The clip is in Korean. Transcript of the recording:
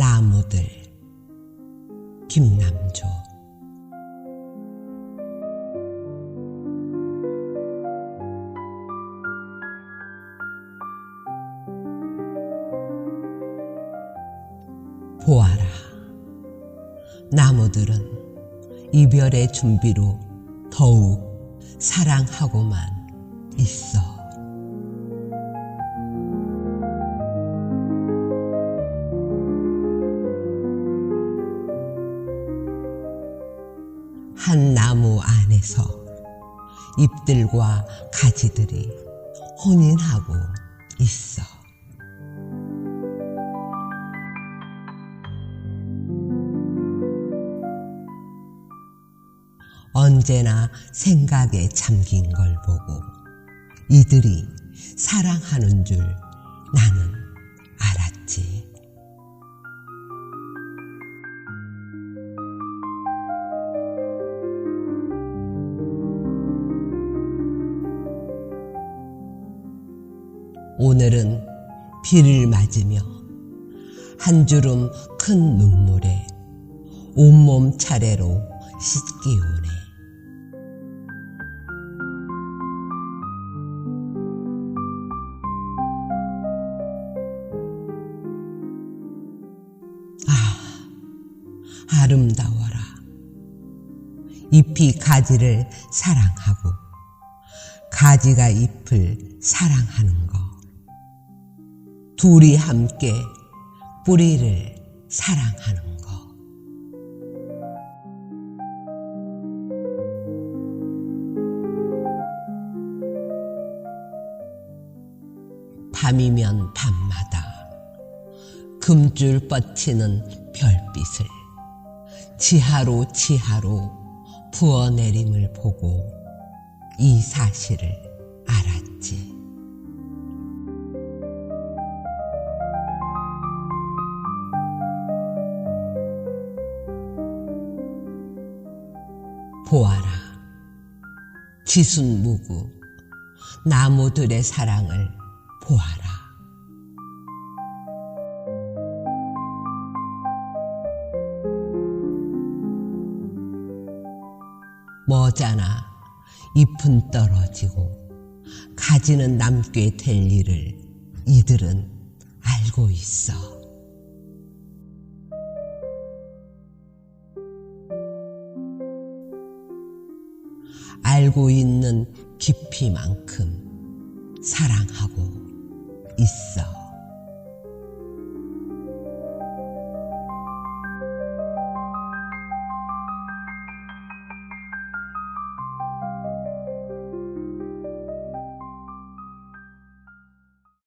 나무들 김남조 보아라 나무들은 이별의 준비로 더욱 사랑하고만 있어. 한 나무 안에서 잎들과 가지들이 혼인하고 있어. 언제나 생각에 잠긴 걸 보고 이들이 사랑하는 줄 나는 알았지. 오늘은 비를 맞으며 한 주름 큰 눈물에 온몸 차례로 씻기 오네. 아, 아름다워라. 잎이 가지를 사랑하고 가지가 잎을 사랑하는 것. 둘이 함께 뿌리를 사랑하는 것. 밤이면 밤마다 금줄 뻗치는 별빛을 지하로 지하로 부어내림을 보고 이 사실을 보아라. 지순무구 나무들의 사랑을 보아라. 머잖아 잎은 떨어지고 가지는 남게 될 일을 이들은 알고 있어. 알고 있는 깊이만큼 사랑하고 있어.